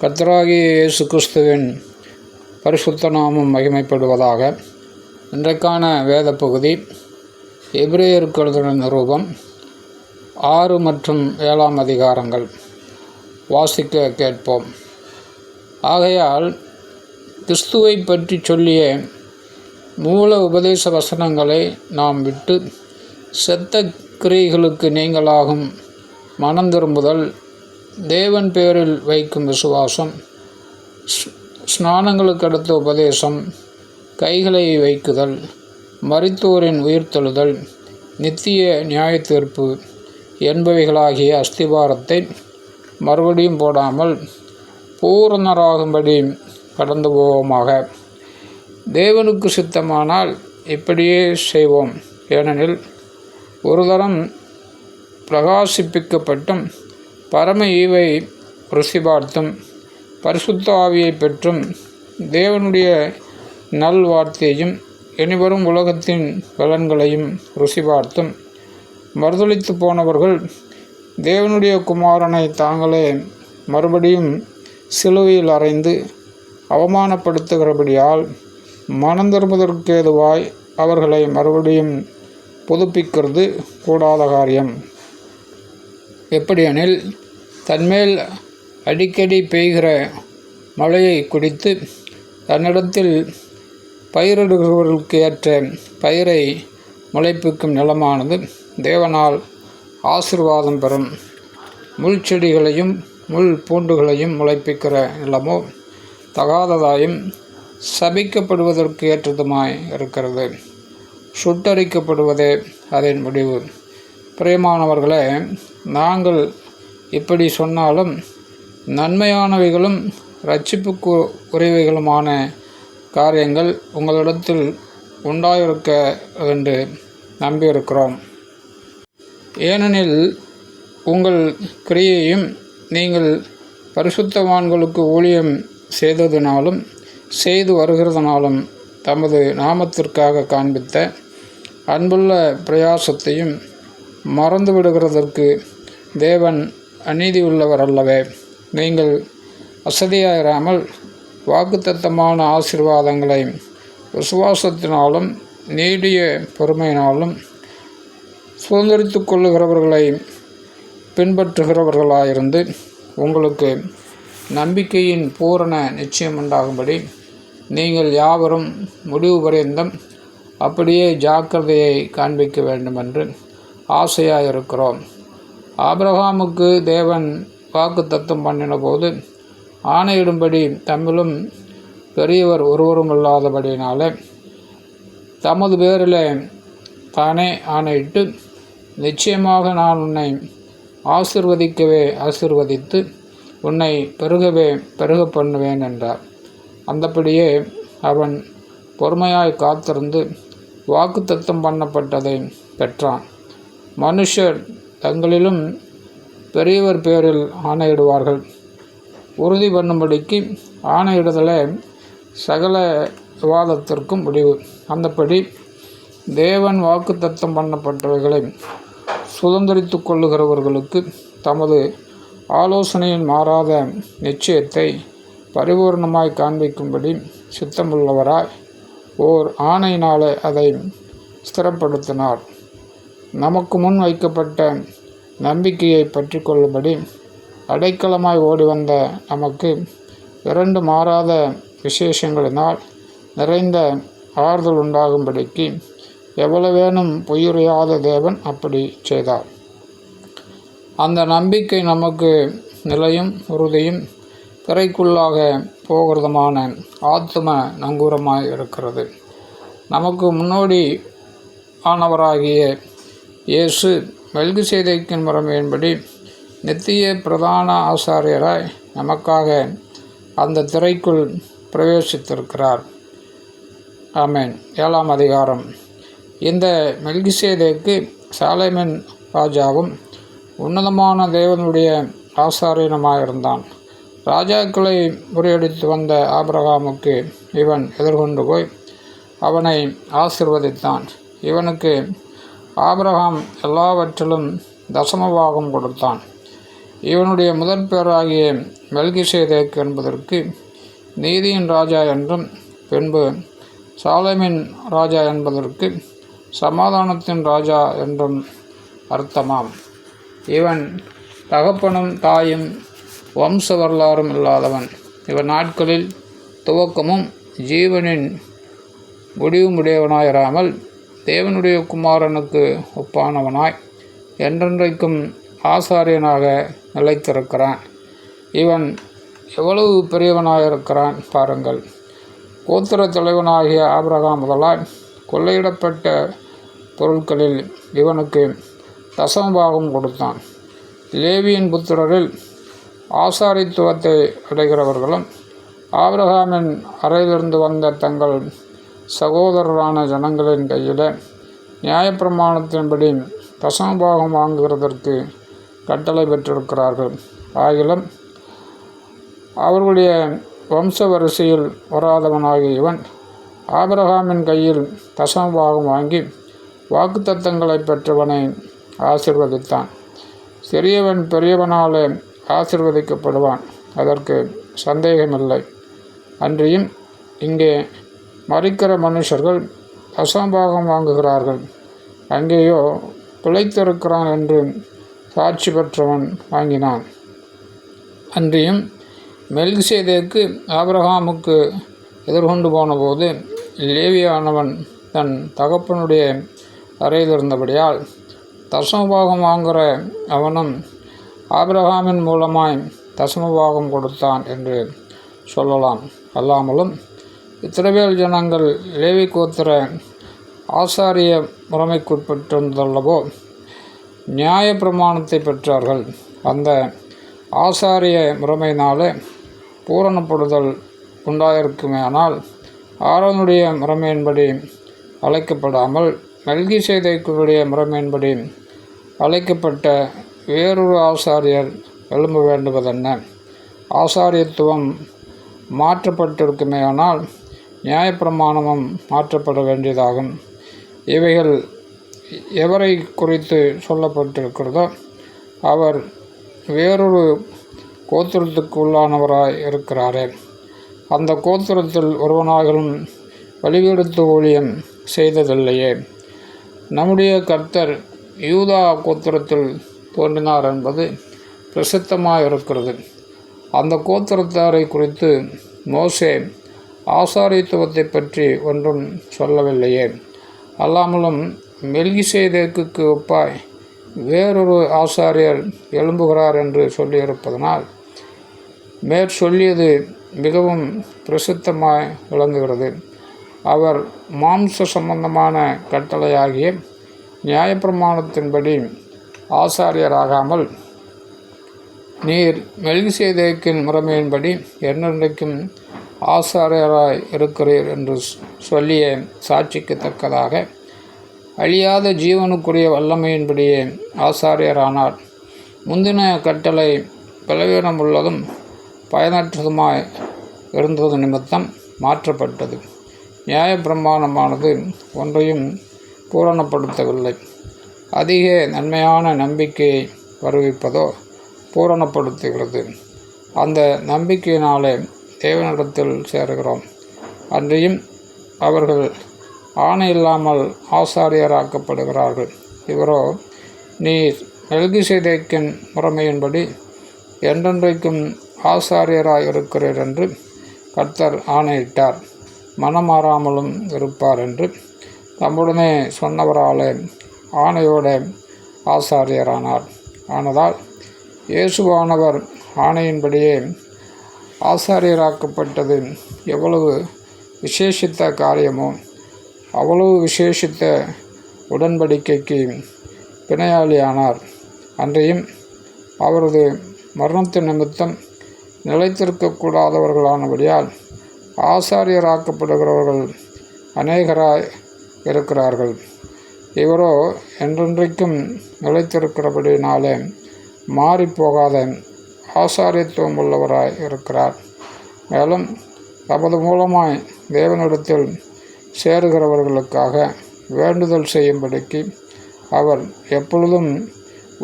கத்ராகி இயேசு கிறிஸ்துவின் பரிசுத்த நாமம் மகிமைப்படுவதாக இன்றைக்கான வேத பகுதி எபிரேயருக்கு நிரூபம் ஆறு மற்றும் ஏழாம் அதிகாரங்கள். வாசிக்க கேட்போம். ஆகையால் கிறிஸ்துவை பற்றி சொல்லிய மூல உபதேச வசனங்களை நாம் விட்டு செத்த கிரியைகளுக்கு நீங்களாகும் மனம் திரும்புதல் தேவன் பேரில் வைக்கும் விசுவாசம் ஸ்- ஸ்நானங்களுக்கு அடுத்த உபதேசம் கைகளை வைக்குதல் மரித்தோரின் உயிர்த்தெழுதல் நித்திய நியாயத்தீர்ப்பு என்பவைகளாகிய அஸ்திபாரத்தை மறுபடியும் போடாமல் பூரணராகும்படி கடந்து போவோமாக. தேவனுக்கு சித்தமானால் இப்படியே செய்வோம். ஏனெனில் ஒரு தரம் பிரகாசிப்பிக்கப்பட்டும் பரம ஈவை ருசி பார்த்தும் பரிசுத்த ஆவியை பெற்றும் தேவனுடைய நல் வார்த்தையையும் இனிவரும் உலகத்தின் பலன்களையும் ருசி பார்த்தும் மறுதளித்து போனவர்கள் தேவனுடைய குமாரனை தாங்களே மறுபடியும் சிலுவையில் அறைந்து அவமானப்படுத்துகிறபடியால் மனம் அவர்களை மறுபடியும் புதுப்பிக்கிறது கூடாத காரியம். எப்படியெனில் தன்மேல் அடிக்கடி பெய்கிற மழையை குடித்து தன்னிடத்தில் பயிரிடுகிறவர்களுக்கு ஏற்ற பயிரை முளைப்பிக்கும் நிலமானது தேவனால் ஆசிர்வாதம் பெறும். முள் செடிகளையும் முள் பூண்டுகளையும் முளைப்பிக்கிற நிலமோ தகாததாயும் சபிக்கப்படுவதற்கு ஏற்றதுமாய் இருக்கிறது. சுட்டரிக்கப்படுவதே அதன் முடிவு. பிரியமானவர்களே நாங்கள் இப்படி சொன்னாலும் நன்மையானவைகளும் ரட்சிப்புக்கு உரியவைகளுமான காரியங்கள் உங்களிடத்தில் உண்டாயிருக்க என்று நம்பியிருக்கிறோம். ஏனெனில் உங்கள் கிரியையும் நீங்கள் பரிசுத்தவான்களுக்கு ஊழியம் செய்ததினாலும் செய்து வருகிறதுனாலும் தமது நாமத்திற்காக காண்பித்த அன்புள்ள பிரயாசத்தையும் மறந்து விடுகிறதற்கு தேவன் அநீதி உள்ளவர் அல்லவே. நீங்கள் அசதியாயிராமல் வாக்குத்தத்தமான ஆசீர்வாதங்களை விசுவாசத்தினாலும் நீடிய பொறுமையினாலும் சுதந்திரித்து கொள்ளுகிறவர்களை பின்பற்றுகிறவர்களாயிருந்து உங்களுக்கு நம்பிக்கையின் பூரண நிச்சயம் உண்டாகும்படி நீங்கள் யாவரும் முடிவு பரியந்தம் அப்படியே ஜாக்கிரதையை காண்பிக்க வேண்டுமென்று ஆசையாக இருக்கிறோம். ஆபிரகாமுக்கு தேவன் வாக்கு தத்துவம் பண்ணின போது ஆணையிடும்படி தமிழும் பெரியவர் ஒருவரும் இல்லாதபடியினாலே தமது பேரில் தானே ஆணையிட்டு நிச்சயமாக நான் உன்னை ஆசிர்வதிக்கவே ஆசிர்வதித்து உன்னை பெருகவே பெருக பண்ணுவேன் என்றார். அந்தபடியே அவன் பொறுமையாய் காத்திருந்து வாக்குத்தத்தம் பண்ணப்பட்டதை பெற்றான். மனுஷர் தங்களிலும் பெரியவர் பேரில் ஆணையிடுவார்கள். உறுதி பண்ணும்படிக்கு ஆணையிடுதலை சகல விவாதத்திற்கும் முடிவு. அந்தப்படி தேவன் வாக்குத்தத்தம் பண்ணப்பட்டவைகளை சுதந்திரித்து கொள்ளுகிறவர்களுக்கு தமது ஆலோசனையின் மாறாத நிச்சயத்தை பரிபூர்ணமாய் காண்பிக்கும்படி சித்தமுள்ளவராய் ஓர் ஆணையினாலே அதை ஸ்திரப்படுத்தினார். நமக்கு முன் வைக்கப்பட்ட நம்பிக்கையை பற்றி கொள்ளும்படி அடைக்கலமாய் ஓடி வந்த நமக்கு இரண்டு மாறாத விசேஷங்களினால் நிறைந்த ஆறுதல் உண்டாகும்படிக்கு எவ்வளவேனும் பொய்யுறையாத தேவன் அப்படி செய்தார். அந்த நம்பிக்கை நமக்கு நிலையும் உறுதியும் திரைக்குள்ளாக போகிறதுமான ஆத்ம நங்கூரமாக இருக்கிறது. நமக்கு முன்னோடி ஆனவராகிய இயேசு மெல்கிசேதைக்கின் முறைமையின்படி நித்திய பிரதான ஆசாரியராய் நமக்காக அந்த திரைக்குள் பிரவேசித்திருக்கிறார். ஆமேன். ஏழாம் அதிகாரம். இந்த மெல்கிசேதேக்கு சாலைமன் ராஜாவும் உன்னதமான தேவனுடைய ஆசாரியனமாயிருந்தான். ராஜாக்களை முறியடித்து வந்த ஆபிரகாமுக்கு இவன் எதிர்கொண்டு போய் அவனை ஆசிர்வதித்தான். இவனுக்கு ஆபிரகாம் எல்லாவற்றிலும் தசமபாகம் கொடுத்தான். இவனுடைய முதற் பேராகிய மெல்கிசேதேக் என்பதற்கு நீதியின் ராஜா என்றும் பின்பு சாலமின் ராஜா என்பதற்கு சமாதானத்தின் ராஜா என்றும் அர்த்தமாம். இவன் தகப்பனும் தாயும் வம்ச வரலாறும் இல்லாதவன். இவன் நாட்களில் துவக்கமும் ஜீவனின் முடிவுமுடையவனாயிராமல் தேவனுடைய குமாரனுக்கு ஒப்பானவனாய் என்றென்றைக்கும் ஆசாரியனாக நிலைத்திருக்கிறான். இவன் எவ்வளவு பெரியவனாயிருக்கிறான் பாருங்கள். கோத்திர தலைவனாகிய ஆபிரகாம் முதலாய் கொள்ளையிடப்பட்ட பொருட்களில் இவனுக்கு தசமபாகம் கொடுத்தான். லேவியின் புத்திரரில் ஆசாரித்துவத்தை அடைகிறவர்களும் ஆபிரகாமின் அறையிலிருந்து வந்த தங்கள் சகோதரரான ஜனங்களின் கையில் நியாயப்பிரமாணத்தின்படி தசமபாகம் வாங்குகிறதற்கு கட்டளை பெற்றிருக்கிறார்கள். ஆகிலும் அவர்களுடைய வம்ச வரிசையில் வராதவனாகிய இவன் ஆபிரகாமின் கையில் தசமபாகம் வாங்கி வாக்குத்தத்தங்களை பெற்றவனை ஆசிர்வதித்தான். சிறியவன் பெரியவனாலே ஆசிர்வதிக்கப்படுவான். அதற்கு சந்தேகமில்லை. அன்றியும் இங்கே மறிக்கிற மனுஷர்கள் அசம்பாகம் வாங்குகிறார்கள். அங்கேயோ பிழைத்திருக்கிறான் என்று சாட்சி பெற்றவன் வாங்கினான். அன்றியும் மெல்கிசேதேக்கு ஆபிரகாமுக்கு எதிர்கொண்டு போனபோது லேவியானவன் தன் தகப்பனுடைய அறையில் இருந்தபடியால் தசமபாகம் வாங்குகிற அவனும் ஆபிரகாமின் மூலமாய் தசமபாகம் கொடுத்தான் என்று சொல்லலாம். அல்லாமலும் இத்திரவேல் ஜனங்கள் லேவி கோத்திர ஆசாரிய முறைமைக்குட்பட்டிருந்தல்லவோ நியாய பிரமாணத்தை பெற்றார்கள். அந்த ஆசாரிய முறைமையினாலே பூரணப்படுதல் உண்டாயிருக்குமே ஆனால் ஆரோனுடைய முறைமையின்படி அழைக்கப்படாமல் மல்கி செய்தைக்குடைய முறைமையின்படி அழைக்கப்பட்ட வேறொரு ஆசாரியர் எழும்ப வேண்டுவதென்ன? ஆசாரியத்துவம் மாற்றப்பட்டிருக்குமேயானால் நியாயப்பிரமாணமும் மாற்றப்பட வேண்டியதாகும். இவைகள் எவரை குறித்து சொல்லப்பட்டிருக்கிறதோ அவர் வேறொரு கோத்திரத்துக்கு உள்ளானவராக இருக்கிறாரே. அந்த கோத்திரத்தில் ஒருவனாகவும் வழிகெடுத்து ஊழியம் செய்ததில்லையே. நம்முடைய கர்த்தர் யூதா கோத்திரத்தில் தோன்றினார் என்பது பிரசித்தமாக இருக்கிறது அந்த கோத்திரத்தாரை குறித்து மோசே ஆசாரித்துவத்தை பற்றி ஒன்றும் சொல்லவில்லையே. அல்லாமலும் மெல்கிசேதேக்கு ஒப்பாய் வேறொரு ஆசாரியர் எழும்புகிறார் என்று சொல்லியிருப்பதனால் மேற்சொல்லியது மிகவும் பிரசித்தமாய் விளங்குகிறது. அவர் மாம்ச சம்பந்தமான கட்டளையாகிய நியாயப்பிரமாணத்தின்படி ஆசாரியராகாமல் நீர் மெல்கிசேதேக்கின் முறைமையின்படி என்னென்றைக்கும் ஆசாரியராய் இருக்கிறீர் என்று சொல்லிய சாட்சிக்கு தக்கதாக அழியாத ஜீவனுக்குரிய வல்லமையின்படியே ஆசாரியரானார். முந்தின கட்டளை பலவீனம் உள்ளதும் பயனற்றதுமாய் இருந்தது நிமித்தம் மாற்றப்பட்டது. நியாயப்பிரமாணமானது ஒன்றையும் பூரணப்படுத்தவில்லை. அதிக நன்மையான நம்பிக்கையை வருவிப்பதோ பூரணப்படுத்துகிறது. அந்த நம்பிக்கையினாலே தேவனிடத்தில் சேருகிறோம். அன்றியும் அவர்கள் ஆணை இல்லாமல் ஆசாரியராக்கப்படுகிறார்கள். இவரோ நீர் மெல்கிசேதேக்கின் முறைமையின்படி என்றென்றைக்கும் ஆசாரியராக இருக்கிறீர் என்று கர்த்தர் ஆணையிட்டார். மனமாறாமலும் இருப்பார் என்று தம்முடனே சொன்னவராலே ஆணையோட ஆசாரியரானார். ஆனதால் இயேசுவானவர் ஆணையின்படியே ஆசாரியராக்கப்பட்டது எவ்வளவு விசேஷித்த காரியமோ அவ்வளவு விசேஷித்த உடன்படிக்கைக்கு பிணையாளியானார். அன்றையும் அவரது மரணத்து நிமித்தம் நிலைத்திருக்கக்கூடாதவர்களானபடியால் ஆசாரியராக்கப்படுகிறவர்கள் அநேகராய் இருக்கிறார்கள். இவரோ என்றென்றைக்கும் நிலைத்திருக்கிறபடினாலே மாறிப்போகாத ஆசாரியத்துவம் உள்ளவராய் இருக்கிறார். மேலும் தமது மூலமாய் தேவனிடத்தில் சேருகிறவர்களுக்காக வேண்டுதல் செய்யும்படிக்கு அவர் எப்பொழுதும்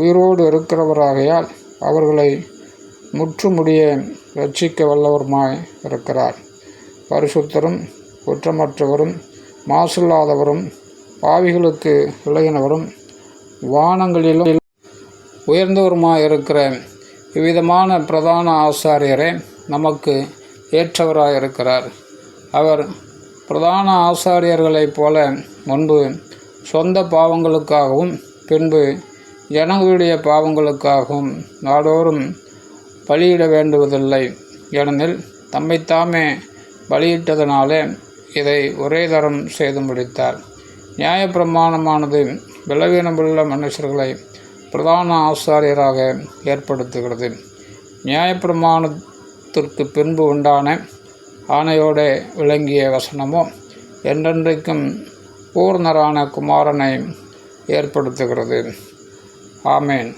உயிரோடு இருக்கிறவராகையால் அவர்களை முற்றுமுடிய ரட்சிக்க வல்லவருமாய் இருக்கிறார். பரிசுத்தரும் குற்றமற்றவரும் மாசில்லாதவரும் பாவிகளுக்கு இளையினவரும் வானங்களிலும் உயர்ந்தவருமாய் இருக்கிற இவ்விதமான பிரதான ஆசாரியரே நமக்கு ஏற்றவராக இருக்கிறார். அவர் பிரதான ஆசாரியர்களைப் போல முன்பு சொந்த பாவங்களுக்காகவும் பின்பு ஜனங்களுடைய பாவங்களுக்காகவும் நாடோறும் பலியிட வேண்டுவதில்லை. ஏனெனில் தம்மைத்தாமே பலியிட்டதனாலே இதை ஒரே தரம் செய்து முடித்தார். நியாயப்பிரமாணமானது பலவீனமுள்ள மனுஷர்களை பிரதான ஆசாரியராக ஏற்படுத்துகிறது. நியாயப்பிரமாணத்திற்கு பின்பு உண்டான ஆணையோடு விளங்கிய வசனமோ என்றென்றைக்கும் பூர்ணரான குமாரனை ஏற்படுத்துகிறது. ஆமேன்.